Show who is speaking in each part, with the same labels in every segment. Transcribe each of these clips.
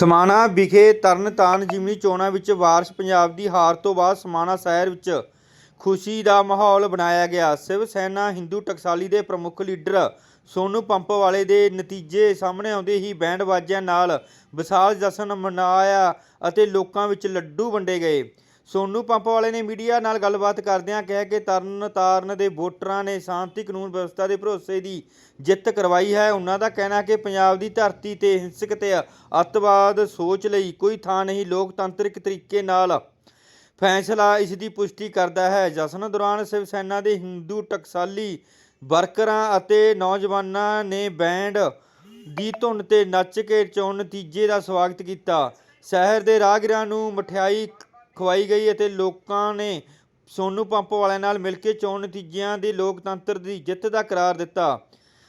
Speaker 1: ਸਮਾਣਾ ਵਿਖੇ ਤਰਨਤਾਰਨ ਜਿਮਨੀ ਚੋਣਾਂ ਵਿੱਚ ਵਾਰਸ ਪੰਜਾਬ ਦੀ ਹਾਰ ਤੋਂ ਬਾਅਦ ਸਮਾਣਾ ਸ਼ਹਿਰ ਵਿੱਚ ਖੁਸ਼ੀ ਦਾ ਮਾਹੌਲ ਬਣਾਇਆ ਗਿਆ। ਸ਼ਿਵ ਸੈਨਾ ਹਿੰਦੂ ਟਕਸਾਲੀ ਦੇ ਪ੍ਰਮੁੱਖ ਲੀਡਰ ਸੋਨੂ ਪੰਪਵਾਲੇ ਦੇ ਨਤੀਜੇ ਸਾਹਮਣੇ ਆਉਂਦੇ ਹੀ ਬੈਂਡ ਬਾਜਿਆਂ ਨਾਲ ਵਿਸ਼ਾਲ ਜਸ਼ਨ ਮਨਾਇਆ ਅਤੇ ਲੋਕਾਂ ਵਿੱਚ ਲੱਡੂ ਵੰਡੇ ਗਏ। ਸੋਨੂ ਪੰਪਵਾਲੇ ਨੇ ਮੀਡੀਆ ਨਾਲ ਗੱਲਬਾਤ ਕਰਦਿਆਂ ਕਿਹਾ ਕਿ ਤਰਨ ਤਾਰਨ ਦੇ ਵੋਟਰਾਂ ਨੇ ਸ਼ਾਂਤੀ ਕਾਨੂੰਨ ਵਿਵਸਥਾ ਦੇ ਭਰੋਸੇ ਦੀ ਜਿੱਤ ਕਰਵਾਈ ਹੈ। ਉਹਨਾਂ ਦਾ ਕਹਿਣਾ ਕਿ ਪੰਜਾਬ ਦੀ ਧਰਤੀ ਤੇ ਹਿੰਸਕ ਤੇ ਅੱਤਵਾਦ ਸੋਚ ਲਈ ਕੋਈ ਥਾਂ ਨਹੀਂ, ਲੋਕਤੰਤਰਿਕ ਤਰੀਕੇ ਨਾਲ ਫੈਸਲਾ ਇਸ ਦੀ ਪੁਸ਼ਟੀ ਕਰਦਾ ਹੈ। ਜਸ਼ਨ ਦੌਰਾਨ ਸ਼ਿਵ ਸੈਨਾ ਦੇ ਹਿੰਦੂ ਟਕਸਾਲੀ ਵਰਕਰਾਂ ਅਤੇ ਨੌਜਵਾਨਾਂ ਨੇ ਬੈਂਡ ਦੀ ਧੁਨ ਤੇ ਨੱਚ ਕੇ ਚੋਣ ਨਤੀਜੇ ਦਾ ਸਵਾਗਤ ਕੀਤਾ। ਸ਼ਹਿਰ ਦੇ ਰਾਹਗੀਰਾਂ ਨੂੰ ਮਠਿਆਈ ਖਵਾਈ ਗਈ ਅਤੇ ਲੋਕਾਂ ਨੇ ਸੋਨੂ ਪੰਪ ਵਾਲਿਆਂ ਨਾਲ ਮਿਲ ਕੇ ਚੋਣ ਨਤੀਜਿਆਂ ਦੇ ਲੋਕਤੰਤਰ ਦੀ ਜਿੱਤ ਦਾ ਕਰਾਰ ਦਿੱਤਾ।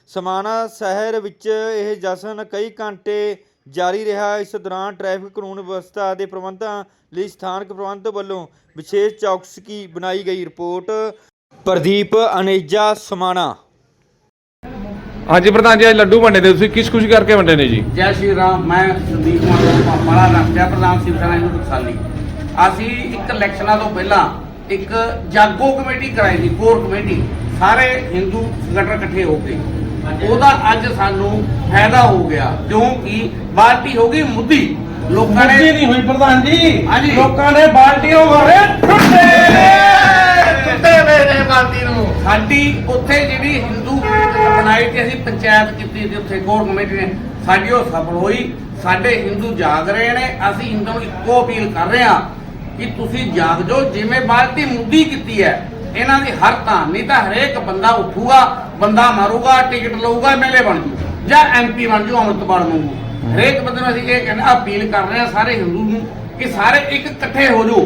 Speaker 1: ਸਮਾਣਾ ਸ਼ਹਿਰ ਵਿੱਚ ਇਹ ਜਸ਼ਨ ਕਈ ਘੰਟੇ ਜਾਰੀ ਰਿਹਾ। ਇਸ ਦੌਰਾਨ ਟ੍ਰੈਫਿਕ ਕਾਨੂੰਨ ਵਿਵਸਥਾ ਦੇ ਪ੍ਰਬੰਧਾਂ ਲਈ ਸਥਾਨਕ ਪ੍ਰਬੰਧ ਵੱਲੋਂ ਵਿਸ਼ੇਸ਼ ਚੌਕਸੀ ਬਣਾਈ ਗਈ। ਰਿਪੋਰਟ ਪ੍ਰਦੀਪ ਅਨੇਜਾ ਸਮਾਣਾ।
Speaker 2: ਹਾਂਜੀ ਪ੍ਰਧਾਨ ਜੀ ਅੱਜ ਲੱਡੂ ਵੰਡੇ ਨੇ। ਤੁਸੀਂ ਕਿਸ ਖੁਸ਼ੀ ਕਰਕੇ ਵੰਡੇ ਨੇ ਜੀ?
Speaker 3: ਜੈ ਸ਼੍ਰੀ ਰਾਮ। ਮੈਂ ਸੰਦੀਪ ਕੁਮਾਰ ਪਾਪਾਲਾ ਰਾਸ਼ਟਰੀ ਪ੍ਰਧਾਨ ਸਿਵ ਸੈਨਾ ਹਿੰਦੂ ਟਕਸਾਲੀ ਅਸੀਂ ਇੱਕ ਇਲੈਕਸ਼ਨਾਂ ਤੋਂ ਪਹਿਲਾਂ ਇੱਕ ਜਾਗੋ ਕਮੇਟੀ ਕਰਾਈ ਸੀ ਕੋਰ ਕਮੇਟੀ। ਸਾਰੇ ਹਿੰਦੂ ਸੰਗਠਨ ਇਕੱਠੇ ਹੋ ਕੇ। ਉਹਦਾ ਅੱਜ ਸਾਨੂੰ ਫਾਇਦਾ ਹੋ ਗਿਆ ਕਿਉਂਕਿ ਪਾਰਟੀ ਹੋ ਗਈ ਮੁੱਦੀ। ਲੋਕਾਂ ਨੇ
Speaker 4: ਨਹੀਂ ਹੋਈ ਪ੍ਰਧਾਨ ਜੀ।
Speaker 3: ਹਾਂਜੀ।
Speaker 4: ਲੋਕਾਂ ਨੇ ਬਾਲਟੀਆਂ ਮਾਰੇ
Speaker 3: ਟੁੱਟੇ ਮੇਰੇ ਬਾਲਟੀ ਨੂੰ। ਸਾਡੀ ਉੱਥੇ ਜਿਹੜੀ ਹਿੰਦੂ ਬਣਾਈ ਤੇ ਅਸੀਂ ਪੰਚਾਇਤ ਕੀਤੀ ਤੇ ਉੱਥੇ ਕੋਰ ਕਮੇਟੀ ਨੇ। ਸਾਡੀ ਉਹ ਸਫਲ ਹੋਈ। ਸਾਡੇ ਹਿੰਦੂ ਜਾਗ ਰਹੇ ਨੇ ਅਸੀਂ ਹਿੰਦੂ ਨੂੰ ਇੱਕੋ ਅਪੀਲ ਕਰ ਰਹੇ ਹਾਂ ਕਿ ਤੁਸੀਂ ਜਾਗ ਜਾਓ ਜਿਵੇਂ ਬਾਲਟੀ ਮੁੱਦੀ ਕੀਤੀ ਹੈ ਇਹਨਾਂ ਦੀ ਹਰ ਤਾਂ ਨਹੀਂ ਤਾਂ ਹਰੇਕ ਬੰਦਾ ਉੱਠੂਗਾ ਬੰਦਾ ਮਾਰੂਗਾ ਟਿਕਟ ਲਊਗਾ ਐਮਐਲਏ ਬਣ ਜੂ ਜਾਂ ਐਮਪੀ ਬਣ ਜੂ ਅੰਮ੍ਰਿਤਪਾਲ ਵਾਂਗੂ ਹਰੇਕ ਬੰਦੇ ਨੂੰ ਅਸੀਂ ਇਹ ਕਹਿੰਦੇ ਅਪੀਲ ਕਰ ਰਹੇ ਹਾਂ ਸਾਰੇ ਹਿੰਦੂ ਨੂੰ ਕਿ ਸਾਰੇ ਇੱਕ ਇਕੱਠੇ ਹੋ ਜਾਓ।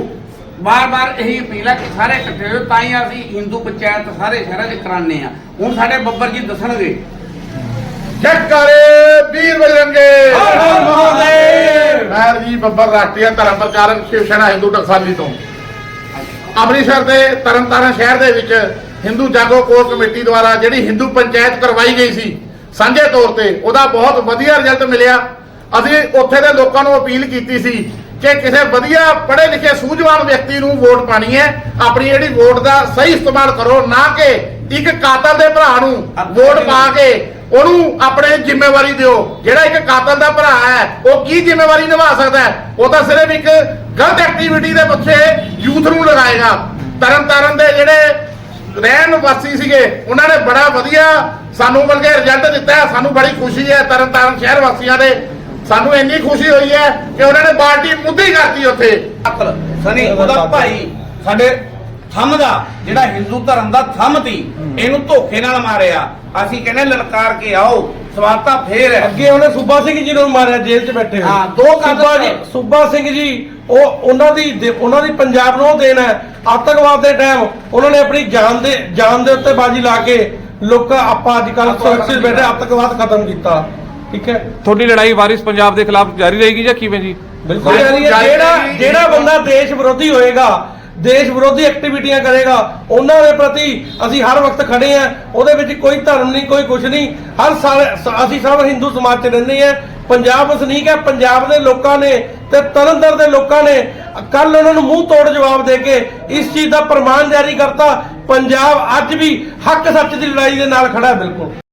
Speaker 3: ਬਾਰ-ਬਾਰ ਇਹੀ ਅਪੀਲ ਹੈ ਕਿ ਸਾਰੇ ਇਕੱਠੇ ਹੋ ਤਾਂ ਹੀ ਅਸੀਂ ਹਿੰਦੂ ਪੰਚਾਇਤ ਸਾਰੇ ਸ਼ਹਿਰਾਂ 'ਚ ਕਰਾਉਂਦੇ ਆ ਹੁਣ ਸਾਡੇ ਬੱਬਰ ਜੀ ਦੱਸਣਗੇ।
Speaker 5: ਜੱਟਕਾਰੇ ਵੀਰ ਬਜਰੰਗੇ।
Speaker 4: ਹਰ ਹਰ ਮਹਾਦੇਵ।
Speaker 5: ਮੈਂ ਜੀ ਬੱਬਰ ਰਾਸ਼ਟਰੀ ਧਰਮ ਪ੍ਰਚਾਰਕ ਸ਼ਿਵ ਸੈਨਾ ਹਿੰਦੂ ਟਕਸਾਲੀ ਤੋਂ। ਅੰਮ੍ਰਿਤਸਰ ਦੇ ਤਰਨਤਾਰਨ ਸ਼ਹਿਰ ਦੇ ਵਿੱਚ ਹਿੰਦੂ ਜਾਗੋ ਕੋਰ ਕਮੇਟੀ ਦੁਆਰਾ ਜਿਹੜੀ ਹਿੰਦੂ ਪੰਚਾਇਤ ਕਰਵਾਈ ਗਈ ਸੀ ਸਾਂਝੇ ਤੌਰ ਤੇ ਉਹਦਾ ਬਹੁਤ ਵਧੀਆ ਰਿਜ਼ਲਟ ਮਿਲਿਆ। ਅਸੀਂ ਉੱਥੇ ਦੇ ਲੋਕਾਂ ਨੂੰ ਅਪੀਲ ਕੀਤੀ ਸੀ ਕਿ ਕਿਸੇ ਵਧੀਆ ਪੜ੍ਹੇ ਲਿਖੇ ਸੂਝਵਾਨ ਵਿਅਕਤੀ ਨੂੰ ਵੋਟ ਪਾਣੀ ਹੈ। ਆਪਣੀ ਜਿਹੜੀ ਵੋਟ ਦਾ ਸਹੀ ਇਸਤੇਮਾਲ ਕਰੋ ਨਾ ਕਿ ਇੱਕ ਕਾਤਲ ਦੇ ਭਰਾ ਨੂੰ ਵੋਟ ਪਾ ਕੇ ਉਹਨੂੰ ਆਪਣੇ ਜ਼ਿੰਮੇਵਾਰੀ ਦਿਓ। ਜਿਹੜਾ ਇੱਕ ਕਾਤਲ ਦਾ ਭਰਾ ਹੈ ਉਹ ਕੀ ਜ਼ਿੰਮੇਵਾਰੀ ਨਿਭਾ ਸਕਦਾ ਹੈ? ਉਹ ਤਾਂ ਸਿਰਫ ਇੱਕ ਗਲਤ ਐਕਟੀਵਿਟੀ ਦੇ ਪਿੱਛੇ ਯੂਥ ਨੂੰ ਲਗਾਏਗਾ। ਤਰਨ ਤਾਰਨ ਦੇ ਜਿਹੜੇ ਰਹਿਣ ਵਾਸੀ ਸੀਗੇ ਉਹਨਾਂ ਨੇ ਬੜਾ ਵਧੀਆ ਸਾਨੂੰ ਮਿਲ ਕੇ ਰਿਜ਼ਲਟ ਦਿੱਤਾ ਹੈ। ਸਾਨੂੰ ਬੜੀ ਖੁਸ਼ੀ ਹੈ ਤਰਨ ਤਾਰਨ ਸ਼ਹਿਰ ਵਾਸੀਆਂ ਦੇ। ਸਾਨੂੰ ਇੰਨੀ ਖੁਸ਼ੀ ਹੋਈ ਹੈ ਕਿ ਉਹਨਾਂ ਨੇ ਪਾਰਟੀ ਮੁੱਦੀ ਕਰਤੀ ਉੱਥੇ।
Speaker 3: ਅਕਲ ਸਨੀ ਉਹਦਾ ਭਾਈ ਸਾਡੇ ਥੰਮ ਦਾ ਜਿਹੜਾ ਹਿੰਦੂ ਧਰਮ ਦਾ ਥੰਮ ਤੀ ਇਹਨੂੰ ਧੋਖੇ ਨਾਲ ਮਾਰਿਆ। ਅਸੀਂ ਕਹਿੰਦੇ ਲਲਕਾਰ ਕੇ ਆਓ ਸਵਾਤਾ ਫੇਰ ਹੈ
Speaker 4: ਅੱਗੇ ਉਹਨੇ ਸੂਬਾ ਸਿੰਘ ਜੀ ਨੂੰ ਮਾਰਿਆ ਜੇਲ੍ਹ 'ਚ ਬੈਠੇ ਹੋਏ।
Speaker 3: ਹਾਂ, ਦੋ ਕਾਤਲ
Speaker 4: ਸੂਬਾ ਜੀ
Speaker 3: ਨੇ।
Speaker 4: ਸੂਬਾ ਸਿੰਘ ਜੀ ਉਹ ਉਹਨਾਂ ਦੀ ਦੇ- ਉਹਨਾਂ ਦੀ ਪੰਜਾਬ ਨੂੰ ਉਹ ਦੇਣ ਹੈ ਆਤੰਕਵਾਦ ਦੇ ਟਾਈਮ ਉਹਨਾਂ ਨੇ ਆਪਣੀ ਜਾਨ ਦੇ ਜਾਨ ਦੇ ਉੱਤੇ ਬਾਜੀ ਲਾ ਕੇ ਲੋਕ ਆਪਾਂ ਅੱਜ ਕੱਲ ਸੁਰੱਖਿਅਤ ਬੈਠੇ ਆਤੰਕਵਾਦ ਖਤਮ ਕੀਤਾ ਠੀਕ ਹੈ
Speaker 2: ਤੁਹਾਡੀ ਲੜਾਈ ਵਾਰਿਸ ਪੰਜਾਬ ਦੇ ਖਿਲਾਫ ਜਾਰੀ ਰਹੇਗੀ ਜਾਂ ਕਿਵੇਂ ਜੀ
Speaker 4: ਬਿਲਕੁਲ ਜਿਹੜਾ। ਜਿਹੜਾ ਬੰਦਾ ਦੇਸ਼ ਵਿਰੋਧੀ ਹੋਏਗਾ ਦੇਸ਼ ਵਿਰੋਧੀ ਐਕਟੀਵਿਟੀਆਂ ਕਰੇਗਾ। ਉਹਨਾਂ ਦੇ ਪ੍ਰਤੀ ਅਸੀਂ ਹਰ ਵਕਤ ਖੜੇ ਆ ਉਹਦੇ ਵਿੱਚ ਕੋਈ ਧਰਮ ਨਹੀਂ, ਕੋਈ ਕੁਝ ਨਹੀਂ। ਹਰ ਸਾਰੇ ਅਸੀਂ ਸਭ ਹਿੰਦੂ ਸਮਾਜ 'ਚ ਰਹਿੰਦੇ ਆ ਪੰਜਾਬ ਵਸਨੀਕ ਹੈ। ਪੰਜਾਬ ਦੇ ਲੋਕਾਂ ਨੇ ਤੇ ਤਰਨਤਾਰਨ ਦੇ ਲੋਕਾਂ ਨੇ ਕੱਲ ਉਹਨਾਂ ਨੂੰ ਮੂੰਹ ਤੋੜ ਜਵਾਬ ਦੇ ਕੇ ਇਸ ਚੀਜ਼ ਦਾ ਪ੍ਰਮਾਣ ਜਾਰੀ ਕਰਤਾ। ਪੰਜਾਬ ਅੱਜ ਵੀ ਹੱਕ ਸੱਚ ਦੀ ਲੜਾਈ ਦੇ ਨਾਲ ਖੜਾ ਬਿਲਕੁਲ।